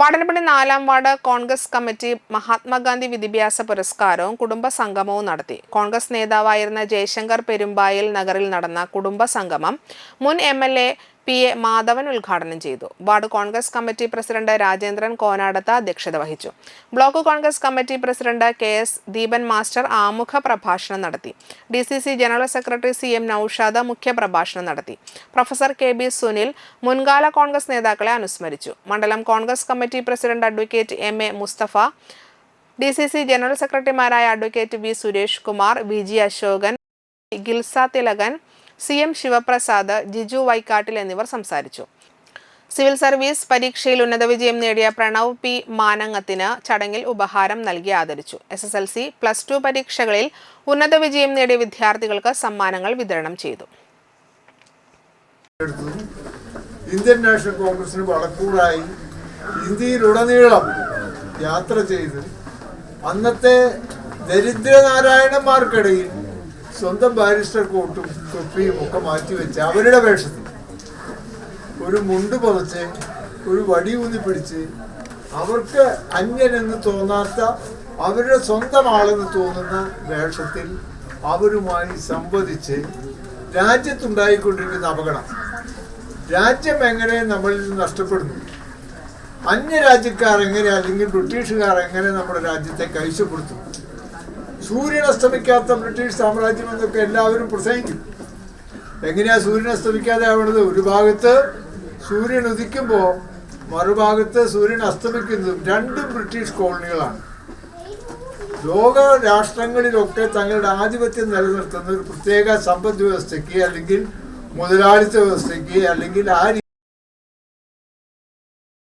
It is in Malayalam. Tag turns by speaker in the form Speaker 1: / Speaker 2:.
Speaker 1: വാടനപ്പള്ളി നാലാം വാർഡ് കോൺഗ്രസ് കമ്മിറ്റി മഹാത്മാഗാന്ധി വിദ്യാഭ്യാസ പുരസ്കാരവും കുടുംബ സംഗമവും നടത്തി. കോൺഗ്രസ് നേതാവായിരുന്ന ജയശങ്കർ പെരുമ്പായിൽ നഗറിൽ നടന്ന കുടുംബ സംഗമം മുൻ M L A P A Madhavan ഉദ്ഘാടനം ചെയ്തു. Ward Congress committee president Rajendran Konadath അധ്യക്ഷത വഹിച്ചു. Block Congress committee president K S Deepan master ആമുഖ പ്രഭാഷണം നടത്തി. D C C general secretary C M Noushad മുഖ്യപ്രഭാഷണം നടത്തി. പ്രൊഫസർ കെ ബി സുനിൽ മുൻകാല കോൺഗ്രസ് നേതാക്കളെ അനുസ്മരിച്ചു. മണ്ഡലം Congress committee president advocate M A Mustafa D C C general സെക്രട്ടറിമാരായ advocate V Suresh Kumar V G Ashokan Gilsa Thilakan C M Sivaprasad Jiju Vaikkattil എന്നിവർ സംസാരിച്ചു. സിവിൽ സർവീസ് പരീക്ഷയിൽ ഉന്നത വിജയം നേടിയ പ്രണവ് പി മാനങ്ങത്തിന് ചടങ്ങിൽ ഉപഹാരം നൽകി ആദരിച്ചു. S S L C plus two പരീക്ഷകളിൽ ഉന്നത വിജയം നേടിയ വിദ്യാർത്ഥികൾക്ക് സമ്മാനങ്ങൾ വിതരണം ചെയ്തു.
Speaker 2: ഇന്ത്യൻ നാഷണൽ കോൺഗ്രസിന് വളക്കൂറായി ഇന്ത്യയിലുടനീളം യാത്ര ചെയ്ത് അന്നത്തെ ദരിദ്രനാരായണന്മാർക്കിടയിൽ സ്വന്തം ബാരിസ്റ്റർ കോട്ടും തൊപ്പിയും ഒക്കെ മാറ്റിവെച്ച് അവരുടെ വേഷത്തിൽ ഒരു മുണ്ട് പുതച്ച് ഒരു വടി ഊന്നി പിടിച്ച് അവർക്ക് അന്യനെന്ന് തോന്നാത്ത അവരുടെ സ്വന്തം ആളെന്ന് തോന്നുന്ന വേഷത്തിൽ അവരുമായി സംവദിച്ച് രാജ്യത്തുണ്ടായിക്കൊണ്ടിരിക്കുന്ന അപകടം. രാജ്യം എങ്ങനെ നമ്മളിൽ നിന്ന് നഷ്ടപ്പെടുന്നു? അന്യരാജ്യക്കാർ എങ്ങനെ അല്ലെങ്കിൽ ബ്രിട്ടീഷുകാർ എങ്ങനെ നമ്മുടെ രാജ്യത്തെ കൈവശപ്പെടുത്തും സൂര്യൻ അസ്തമിക്കാത്ത ബ്രിട്ടീഷ് സാമ്രാജ്യം എന്നൊക്കെ എല്ലാവരും പ്രസംഗിക്കും. എങ്ങനെയാ സൂര്യൻ അസ്തമിക്കാതെ ആവണത്? ഒരു ഭാഗത്ത് സൂര്യൻ ഉദിക്കുമ്പോൾ മറുഭാഗത്ത് സൂര്യൻ അസ്തമിക്കുന്നതും രണ്ടും ബ്രിട്ടീഷ് കോളനികളാണ്. ലോക രാഷ്ട്രങ്ങളിലൊക്കെ തങ്ങളുടെ ആധിപത്യം നിലനിർത്തുന്ന ഒരു പ്രത്യേക സമ്പദ് വ്യവസ്ഥയ്ക്ക് അല്ലെങ്കിൽ മുതലാളിത്ത വ്യവസ്ഥയ്ക്ക് അല്ലെങ്കിൽ ആ